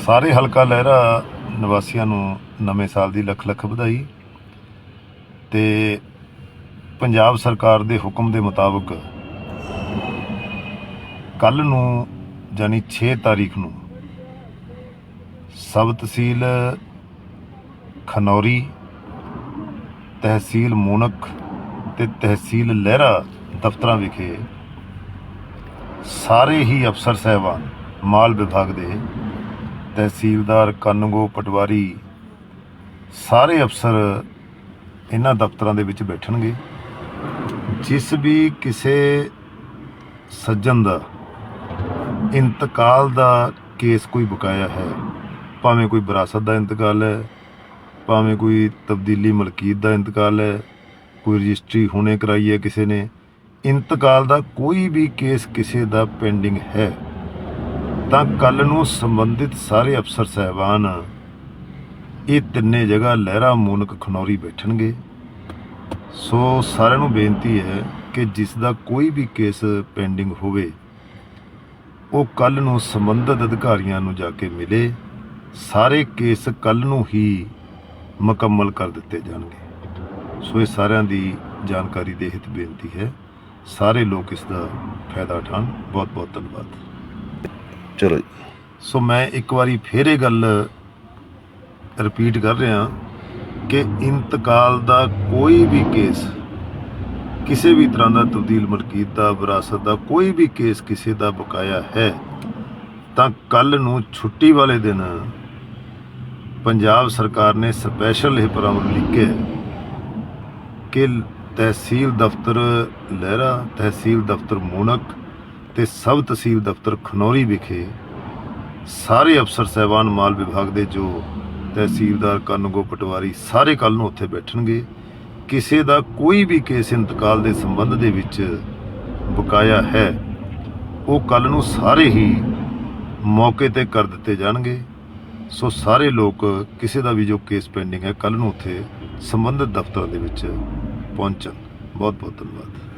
ਸਾਰੇ ਹਲਕਾ ਲਹਿਰਾ ਨਿਵਾਸੀਆਂ ਨੂੰ ਨਵੇਂ ਸਾਲ ਦੀ ਲੱਖ ਲੱਖ ਵਧਾਈ ਤੇ ਪੰਜਾਬ ਸਰਕਾਰ ਦੇ ਹੁਕਮ ਦੇ ਮੁਤਾਬਕ ਕੱਲ ਨੂੰ ਜਾਨੀ 6 ਤਾਰੀਖ ਨੂੰ ਸਬ ਤਹਿਸੀਲ ਖਨੌਰੀ, ਤਹਿਸੀਲ ਮੂਨਕ ਤੇ ਤਹਿਸੀਲ ਲਹਿਰਾ ਦਫ਼ਤਰਾਂ ਵਿਖੇ ਸਾਰੇ ਹੀ ਅਫਸਰ ਸਹਿਬਾਨ ਮਾਲ ਵਿਭਾਗ ਦੇ ਤਹਿਸੀਲਦਾਰ ਕਾਨੂੰਗੋ ਪਟਵਾਰੀ ਸਾਰੇ ਅਫਸਰ ਇਹਨਾਂ ਦਫ਼ਤਰਾਂ ਦੇ ਵਿੱਚ ਬੈਠਣਗੇ। ਜਿਸ ਵੀ ਕਿਸੇ ਸੱਜਣ ਦਾ ਇੰਤਕਾਲ ਦਾ ਕੇਸ ਕੋਈ ਬਕਾਇਆ ਹੈ, ਭਾਵੇਂ ਕੋਈ ਵਿਰਾਸਤ ਦਾ ਇੰਤਕਾਲ ਹੈ, ਭਾਵੇਂ ਕੋਈ ਤਬਦੀਲੀ ਮਲਕੀਤ ਦਾ ਇੰਤਕਾਲ ਹੈ, ਕੋਈ ਰਜਿਸਟਰੀ ਹੁਣੇ ਕਰਾਈ ਹੈ ਕਿਸੇ ਨੇ, ਇੰਤਕਾਲ ਦਾ ਕੋਈ ਵੀ ਕੇਸ ਕਿਸੇ ਦਾ ਪੈਂਡਿੰਗ ਹੈ। ਤਾਂ ਕੱਲ ਨੂੰ ਸੰਬੰਧਿਤ ਸਾਰੇ ਅਫਸਰ ਸਹਿਬਾਨ ਇਹ ਤਿੰਨੇ ਜਗ੍ਹਾ ਲਹਿਰਾ ਮੂਨਕ ਖਨੌਰੀ ਬੈਠਣਗੇ। ਸੋ ਸਾਰਿਆਂ ਨੂੰ ਬੇਨਤੀ ਹੈ ਕਿ ਜਿਸ ਦਾ ਕੋਈ ਵੀ ਕੇਸ ਪੈਂਡਿੰਗ ਹੋਵੇ, ਉਹ ਕੱਲ ਨੂੰ ਸੰਬੰਧਿਤ ਅਧਿਕਾਰੀਆਂ ਨੂੰ ਜਾ ਕੇ ਮਿਲੇ। ਸਾਰੇ ਕੇਸ ਕੱਲ ਨੂੰ ਹੀ ਮੁਕੰਮਲ ਕਰ ਦਿੱਤੇ ਜਾਣਗੇ। ਸੋ ਇਹ ਸਾਰਿਆਂ ਦੀ ਜਾਣਕਾਰੀ ਦੇ ਹਿਤ ਬੇਨਤੀ ਹੈ। ਸਾਰੇ ਲੋਕ ਇਸ ਦਾ ਫਾਇਦਾ ਉਠਾਉਣ। ਬਹੁਤ ਬਹੁਤ ਧੰਨਵਾਦ। ਚਲੋ ਜੀ। ਸੋ ਮੈਂ ਇੱਕ ਵਾਰੀ ਫੇਰ ਇਹ ਗੱਲ ਰਿਪੀਟ ਕਰ ਰਿਹਾ ਕਿ ਇੰਤਕਾਲ ਦਾ ਕੋਈ ਵੀ ਕੇਸ ਕਿਸੇ ਵੀ ਤਰ੍ਹਾਂ ਦਾ ਤਬਦੀਲ ਮਲਕੀਤ ਦਾ, ਵਿਰਾਸਤ ਦਾ ਕੋਈ ਵੀ ਕੇਸ ਕਿਸੇ ਦਾ ਬਕਾਇਆ ਹੈ, ਤਾਂ ਕੱਲ ਨੂੰ ਛੁੱਟੀ ਵਾਲੇ ਦਿਨ ਪੰਜਾਬ ਸਰਕਾਰ ਨੇ ਸਪੈਸ਼ਲ ਇਹ ਪਰਾਮਰ ਲਿਖਿਆ ਕਿ ਤਹਿਸੀਲ ਦਫ਼ਤਰ ਲਹਿਰਾ, ਤਹਿਸੀਲ ਦਫ਼ਤਰ ਮੂਨਕ ਤੇ ਸਬ ਤਹਿਸੀਲ ਦਫ਼ਤਰ ਖਨੌਰੀ ਵਿਖੇ ਸਾਰੇ ਅਫਸਰ ਸਹਿਬਾਨ ਮਾਲ ਵਿਭਾਗ ਦੇ ਜੋ ਤਹਿਸੀਲਦਾਰ ਕਾਨੂੰਗੋ ਪਟਵਾਰੀ ਸਾਰੇ ਕੱਲ ਨੂੰ ਉੱਥੇ ਬੈਠਣਗੇ, ਕਿਸੇ ਦਾ ਕੋਈ ਵੀ ਕੇਸ ਇੰਤਕਾਲ ਦੇ ਸੰਬੰਧ ਦੇ ਵਿੱਚ ਬਕਾਇਆ ਹੈ, ਉਹ ਕੱਲ ਨੂੰ ਸਾਰੇ ਹੀ ਮੌਕੇ ਤੇ ਕਰ ਦਿੱਤੇ ਜਾਣਗੇ। ਸੋ ਸਾਰੇ ਲੋਕ ਕਿਸੇ ਦਾ ਵੀ ਜੋ ਕੇਸ ਪੈਂਡਿੰਗ ਹੈ ਕੱਲ ਨੂੰ ਉੱਥੇ ਸੰਬੰਧਿਤ ਦਫ਼ਤਰਾਂ ਦੇ ਵਿੱਚ ਪਹੁੰਚਣ। ਬਹੁਤ ਬਹੁਤ ਧੰਨਵਾਦ।